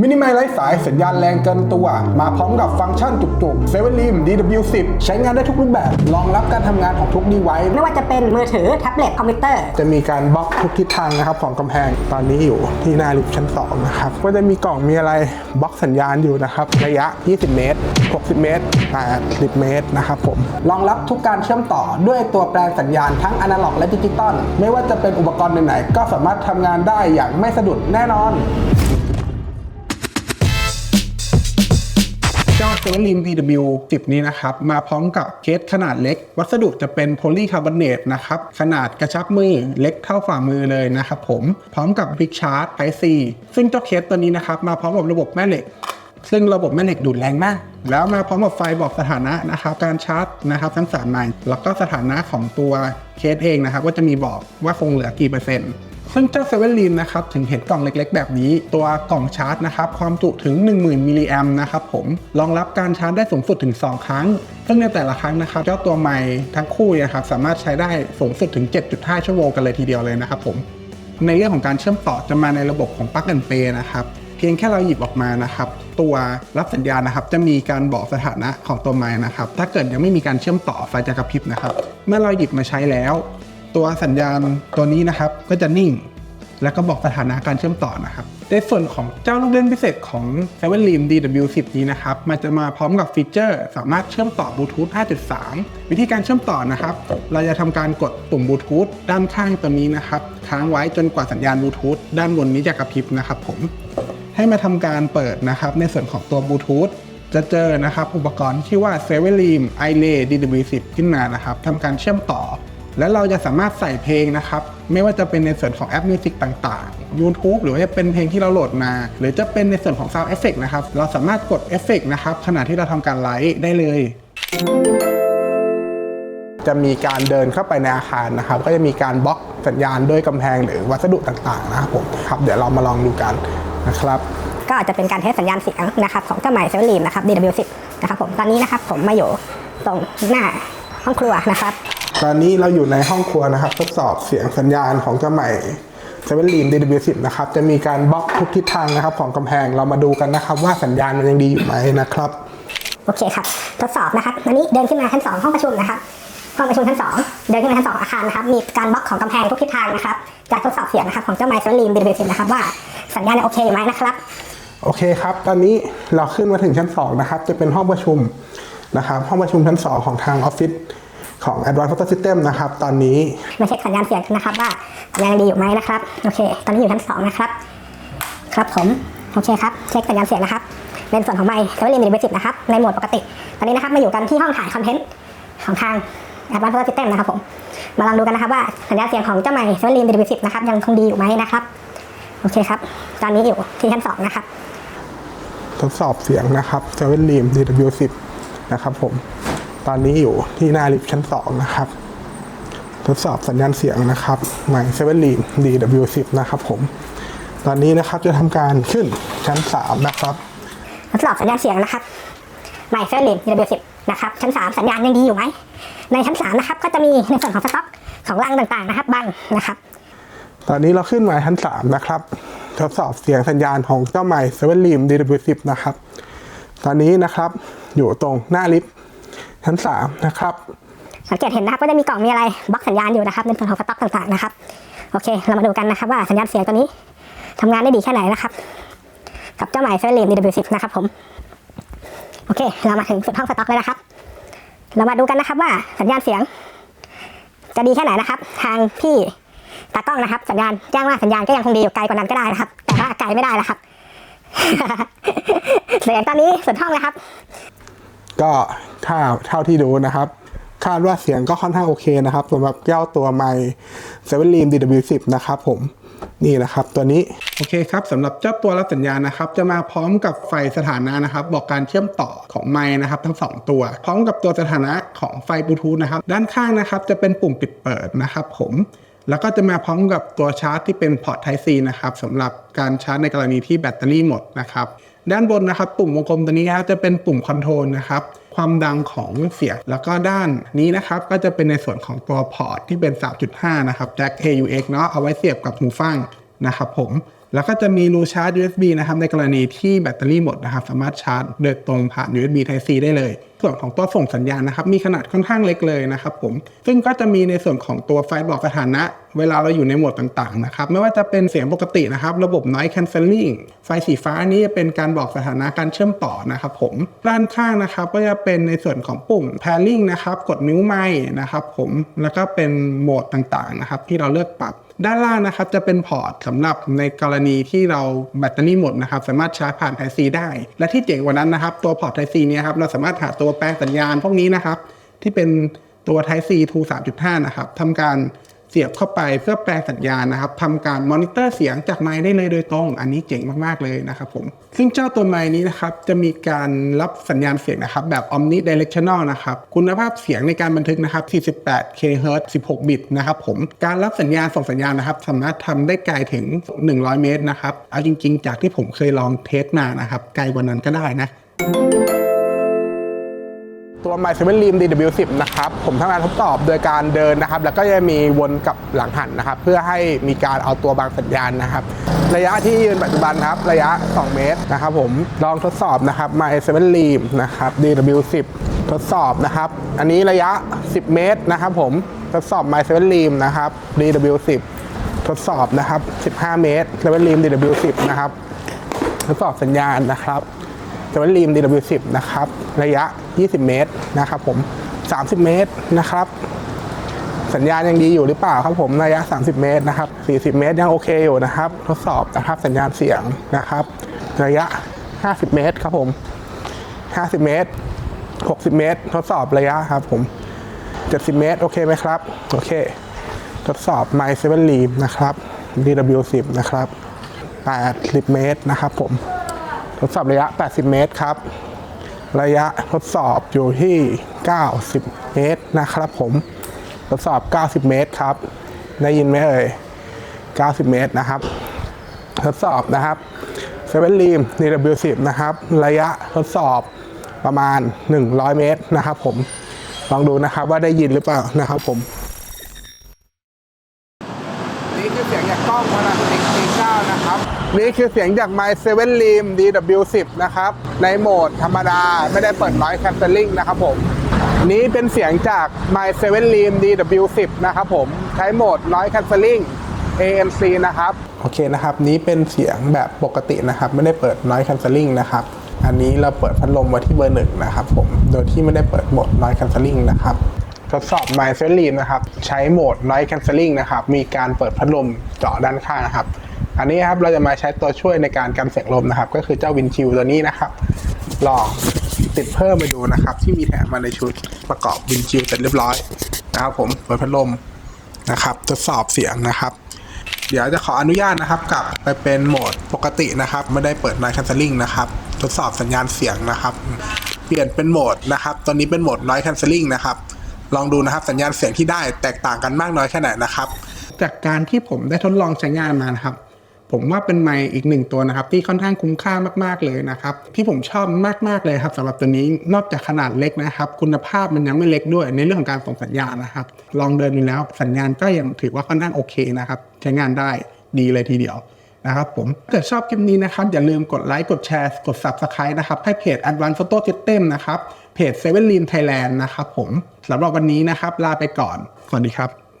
มินิไมไร้สายสัญญาณแรงเกินตัว มาพร้อมกับฟังก์ชันจุกๆเซเว่นลิม DW10 ใช้งานได้ทุกรูปแบบ รองรับการทำงานของทุกดีไวซ์ไม่ว่าจะเป็นมือถือ แท็บเล็ต คอมพิวเตอร์ จะมีการบล็อกทุกทิศทางนะครับของกำแพง ตอนนี้อยู่ที่หน้าลิฟต์ชั้น2นะครับ ก็จะมีกล่องมีอะไรบล็อกสัญญาณอยู่นะครับ ระยะ 20 เมตร 60 เมตร 80 เมตรนะครับผม รองรับทุกการเชื่อมต่อด้วยตัวแปลงสัญญาณทั้งอนาล็อกและดิจิตอล ไม่ว่าจะเป็นอุปกรณ์ไหนๆก็สามารถทำงานได้อย่างไม่สะดุดแน่นอน เจ้าเซเว่นลิม PW 10 นี้นะครับ มาพร้อมกับเคสขนาดเล็ก วัสดุจะเป็นโพลีคาร์บอเนตนะครับ ขนาดกระชับมือเล็กเท่าฝ่ามือเลยนะครับผม พร้อมกับ Big Charge Type C ซึ่งเจ้าเคสตัวนี้นะครับ มาพร้อมกับระบบแม่เหล็ก ซึ่งระบบแม่เหล็กดูดแรงมาก แล้วมาพร้อมกับไฟบอกสถานะนะครับการชาร์จนะครับทั้ง3ไมล์แล้วก็สถานะของตัวเคสเองนะครับว่าจะมีบอกว่าคงเหลือกี่เปอร์เซ็นต์ ซึ่งเจ้าเซเว่นลีมนะครับถึงเห็นกล่องเล็กๆ แบบนี้ ตัวกล่องชาร์จนะครับความจุถึง 10,000 มิลลิแอมนะครับผมรองรับการชาร์จได้สูงสุดถึง 2 ครั้ง ซึ่งในแต่ละครั้งนะครับเจ้าตัวใหม่ทั้งคู่นะครับสามารถใช้ได้สูงสุดถึง 7.5 ชั่วโมงกันเลยทีเดียวเลยนะครับผมในเรื่องของการเชื่อมต่อจะมาในระบบของ Plug and Play นะครับเพียงแค่เราหยิบออกมานะครับ ตัวรับสัญญาณนะครับ จะมีการบอกสถานะของตัวไม้นะครับ ถ้าเกิดยังไม่มีการเชื่อมต่อไฟจะกระพริบนะครับ เมื่อเราหยิบมาใช้แล้ว ตัวสัญญาณตัวนี้นะครับก็จะนิ่ง แล้วก็บอกสถานะการเชื่อมต่อนะครับ ในส่วนของเจ้าลูกเล่นพิเศษของ7 l i m DW10 นี้นะครับ มันจะมาพร้อมกับฟีเจอร์ สามารถเชื่อมต่อบลูทูธ 5.3 วิธีการเชื่อมต่อนะครับ เราจะทำการกดปุ่มบลูทูธด้านข้างตัวนี้นะครับ ค้างไว้จนกว่าสัญญาณบลูทูธด้านบนนี้จะกระพริบนะครับผม ให้มาทำการเปิดนะครับในส่วนของตัวบลูทูธจะเจอนะครับอุปกรณ์ที่ว่า s e v e r i m i l a y DW10 ขึ้นมานะครับทำการเชื่อมต่อ และเราจะสามารถใส่เพลงนะครับ ไม่ว่าจะเป็นในส่วนของแอปมิวสิกต่างๆ YouTube หรือว่าจะเป็นเพลงที่เราโหลดมา หรือจะเป็นในส่วนของ Sound Effect นะครับ เราสามารถกดเอฟเฟกนะครับขณะที่เราทำการไลฟ์ได้เลย จะมีการเดินเข้าไปในอาคารนะครับ ก็จะมีการบล็อกสัญญาณด้วยกำแพงหรือวัสดุต่างๆนะครับผมครับ เดี๋ยวเรามาลองดูกันนะครับก็อาจจะเป็นการเทสสัญญาณเสียงนะครับของเจ้าใหม่เซเวลีมนะครับ DW10 นะครับผมตอนนี้นะครับผมมาอยู่ตรงหน้าห้องครัวนะครับ ตอนนี้เราอยู่ในห้องครัวนะครับ ทดสอบเสียงสัญญาณของเจ้าใหม่เซเว่นลีม DW10 นะครับ จะมีการบล็อกทุกทิศทางนะครับ ของกำแพงเรามาดูกันนะครับ ว่าสัญญาณมันยังดีอยู่ไหมนะครับ โอเคครับ ทดสอบนะครับอันนี้เดินขึ้นมาชั้น2ห้องประชุมนะครับห้องประชุมชั้น2เดินขึ้นมาชั้น2อาคารนะครับมีการบล็อกของกำแพงทุกทิศทางนะครับจะทดสอบเสียงนะครับของเจ้าไมค์เซอร์ลีม DW10 นะครับว่าสัญญาณยังโอเคอยู่ไหมนะครับโอเคครับ ตอนนี้เราขึ้นมาถึงชั้น2นะครับ จะเป็นห้องประชุมนะครับ ห้องประชุมชั้น 2 ของทางออฟฟิศ ของ Advanced Photo System นะครับ ตอนนี้มาเช็คสัญญาณเสียงนะครับว่าสัญญาณยังดีอยู่ไหมนะครับ โอเค ตอนนี้อยู่ชั้น2นะครับ ครับผม โอเคครับ เช็คสัญญาณเสียงนะครับ ในส่วนของไมค์เซเวอร์ลีม DW10 นะครับ ในโหมดปกติ ตอนนี้นะครับมาอยู่กันที่ห้องถ่ายคอนเทนต์ของทาง Advanced Photo System นะครับผม มาลองดูกันนะครับว่าสัญญาณเสียงของเจ้าไมค์เซเวอร์ลีม DW10 นะครับยังคงดีอยู่ไหมนะครับ โอเคครับ ตอนนี้อยู่ที่ชั้น2นะครับ ทดสอบเสียงนะครับเซเว่นลีม DW10 นะครับผม ตอนนี้อยู่ที่หน้าลิฟต์ชั้น2นะครับ ทดสอบสัญญาณเสียงนะครับใหม่เซเว่นลีม DW10 นะครับผม ตอนนี้นะครับจะทำการขึ้นชั้น3นะครับทดสอบสัญญาณเสียงนะครับไมค์เซอร์ลิม DW10 นะครับชั้น3สัญญาณยังดีอยู่ไหมในชั้น3นะครับก็จะมีในส่วนของสต็อกของรังต่างๆนะครับบังนะครับ ตอนนี้เราขึ้นมาชั้น3นะครับทดสอบเสียงสัญญาณของเจ้าใหม่เซเว่นลีม DW10 นะครับ ตอนนี้นะครับอยู่ตรงหน้าลิฟต์ ชั้น3นะครับสังเกตเห็นนะครับว่าจะมีกล่องมีอะไรบล็อกสัญญาณอยู่นะครับในส่วนของสต็อกต่างๆนะครับโอเค เรามาดูกันนะครับว่าสัญญาณเสียงตัวนี้ทำงานได้ดีแค่ไหนนะครับกับเจ้าใหม่เซอร์ลิม DW10 นะครับผมโอเค เรามาถึงสุดห้องสต็อกเลยนะครับ เรามาดูกันนะครับว่าสัญญาณเสียง จะดีแค่ไหนนะครับ ทางพี่ตากล้องนะครับ สัญญาณแจ้งว่าสัญญาณก็ยังคงดีอยู่ไกลกว่านั้นก็ได้นะครับ แต่ว่าไกลไม่ได้นะครับเสียงตอนนี้สุดห้องนะครับ ก็ถ้าเท่าที่ดูนะครับ คาดว่าเสียงก็ค่อนข้างโอเคนะครับสำหรับเจ้าตัวไมค์เซเว่นลีม DW10 นะครับผมนี่นะครับตัวนี้โอเคครับสำหรับเจ้าตัวรับสัญญาณนะครับ จะมาพร้อมกับไฟสถานะนะครับ บอกการเชื่อมต่อของไมค์นะครับ ทั้ง 2 ตัว พร้อมกับตัวสถานะของไฟบลูทูธนะครับ ด้านข้างนะครับจะเป็นปุ่มปิดเปิดนะครับ ผม แล้วก็จะมาพร้อมกับตัวชาร์จที่เป็นพอร์ต Type C นะครับสำหรับการชาร์จในกรณีที่แบตเตอรี่หมดนะครับด้านบนนะครับ ปุ่มวงกลมตัวนี้ครับจะเป็นปุ่มคอนโทรลนะครับความดังของเสียงแล้วก็ด้านนี้นะครับก็จะเป็นในส่วนของตัวพอร์ตที่เป็น 3.5 นะครับแจ็ค AUX เนาะเอาไว้เสียบกับหูฟังนะครับผม แล้วก็จะมีรูชาร์จ USB นะครับในกรณีที่แบตเตอรี่หมดนะครับสามารถชาร์จโดยตรงผ่าน USB Type C ได้เลย ส่วนของตัวส่งสัญญาณนะครับมีขนาดค่อนข้างเล็กเลยนะครับผมซึ่งก็จะมีในส่วนของตัวไฟบอกสถานะ เวลาเราอยู่ในโหมดต่างๆนะครับไม่ว่าจะเป็นเสียงปกตินะครับระบบ noise cancelling ไฟสีฟ้านี้จะเป็นการบอกสถานะการเชื่อมต่อนะครับผมด้านข้างนะครับก็จะเป็นในส่วนของปุ่ม pairing นะครับกดนิ้วไม้นะครับผมแล้วก็เป็นโหมดต่างๆนะครับที่เราเลือกปรับ ด้านล่างนะครับจะเป็นพอร์ตสำหรับในกรณีที่เราแบตเตอรี่หมดนะครับสามารถชาร์จผ่าน Type C ได้ และที่เจ๋งกว่านั้นนะครับตัวพอร์ต Type C เนี่ยครับเราสามารถหาตัวแปลงสัญญาณพวกนี้นะครับที่เป็นตัว Type C to 3.5 นะครับทำการ เสียบเข้าไปเพื่อแปลสัญญาณนะครับทำการมอนิเตอร์เสียงจากไมค์ได้เลยโดยตรง อันนี้เจ๋งมากๆเลยนะครับผมซึ่งเจ้าตัวไมค์นี้นะครับจะมีการรับสัญญาณเสียงนะครับแบบ omnidirectional นะครับคุณภาพเสียงในการบันทึกนะครับ 48 kHz 16 บิตนะครับผมการรับสัญญาณส่งสัญญาณนะครับสามารถทำได้ไกลถึง 100 เมตรนะครับเอาจริง ๆ จากที่ผมเคยลองเทสมานะครับไกลกว่านั้นก็ได้นะ ตัว My 7 Rim DW10 นะครับ ผมทำงานทดสอบโดยการเดินนะครับ แล้วก็จะมีวนกับหลังหันนะครับ เพื่อให้มีการเอาตัวบางสัญญาณนะครับ ระยะที่ยืนปัจจุบันครับ ระยะ 2 เมตรนะครับผมลองทดสอบนะครับ My 7 Rim นะครับ DW10 ทดสอบนะครับ อันนี้ระยะ 10 เมตรนะครับผมทดสอบ My 7 Rim นะครับ DW10 ทดสอบนะครับ 15 เมตร7 Rim DW10 นะครับ ทดสอบสัญญาณนะครับ จะเป็นรีม DW10 นะครับ ระยะ 20 เมตรนะครับผม 30 เมตรนะครับ สัญญาณยังดีอยู่หรือเปล่าครับผมระยะ 30 เมตรนะครับ 40 เมตรยังโอเคอยู่นะครับ ทดสอบนะครับสัญญาณเสียงนะครับ ระยะ 50 เมตรครับผม 50 เมตร 60 เมตร ทดสอบระยะครับผม 70 เมตร โอเคไหมครับ โอเค ทดสอบ My 7 Ream นะครับ DW10 นะครับ 80 เมตรนะครับผม ทดสอบระยะ 80 เมตรครับ ระยะทดสอบอยู่ที่ 90 เมตรนะครับผมทดสอบ 90 เมตรครับ ได้ยินไหมเอ่ย 90 เมตรนะครับ ทดสอบนะครับเซเว่นรีม DW10 นะครับ ระยะทดสอบประมาณ 100 เมตรนะครับ ผม ลองดูนะครับว่าได้ยินหรือเปล่านะครับผม นี่คือเสียงจากกล้อง Panasonic G9 นะครับ นี่คือเสียงจาก My 7 Rim DW10 นะครับ ในโหมดธรรมดาไม่ได้เปิด noise cancelling นะครับผม นี้เป็นเสียงจาก My 7 Rim DW10 นะครับผม ใช้โหมด noise cancelling ANC นะครับ โอเคนะครับ นี้เป็นเสียงแบบปกตินะครับ ไม่ได้เปิด noise cancelling นะครับ อันนี้เราเปิดพัดลมไว้ที่เบอร์หนึ่งนะครับผม โดยที่ไม่ได้เปิดโหมด noise cancelling นะครับทดสอบ My f e l i m นะครับ ใช้โหมด Noise Cancelling นะครับ มีการเปิดพัดลมเจาะด้านข้างนะครับ อันนี้ครับเราจะมาใช้ตัวช่วยในการกันเสียงลมนะครับ ก็คือเจ้าวินชิลตัวนี้นะครับ ลองติดเพิ่มไปดูนะครับ ที่มีแถมมาในชุดประกอบวินชิลเสร็จเรียบร้อยนะครับผมเปิดพัดลมนะครับทดสอบเสียงนะครับ เดี๋ยวจะขออนุญาตนะครับกลับไปเป็นโหมดปกตินะครับ ไม่ได้เปิด Noise Cancelling นะครับ ทดสอบสัญญาณเสียงนะครับ เปลี่ยนเป็นโหมดนะครับ ตอนนี้เป็นโหมด Noise Cancelling นะครับ ลองดูนะครับสัญญาณเสียงที่ได้แตกต่างกันมากน้อยแค่ไหนนะครับ จากการที่ผมได้ทดลองใช้งานมานะครับ ผมว่าเป็นไมค์อีกหนึ่งตัวนะครับที่ค่อนข้างคุ้มค่ามากๆเลยนะครับที่ผมชอบมากๆเลยครับสำหรับตัวนี้นอกจากขนาดเล็กนะครับ คุณภาพมันยังไม่เล็กด้วยในเรื่องของการส่งสัญญาณนะครับ ลองเดินดูแล้วสัญญาณก็ยังถือว่าค่อนข้างโอเคนะครับใช้งานได้ดีเลยทีเดียวนะครับผมถ้าเกิดชอบคลิปนี้นะครับ อย่าลืมกดไลค์กดแชร์ กด Subscribe นะครับ ให้เพจ Advanced Photo System นะครับ เพจ7 Lim Thailand นะครับผมสำหรับวันนี้นะครับ ลาไปก่อน สวัสดีครับ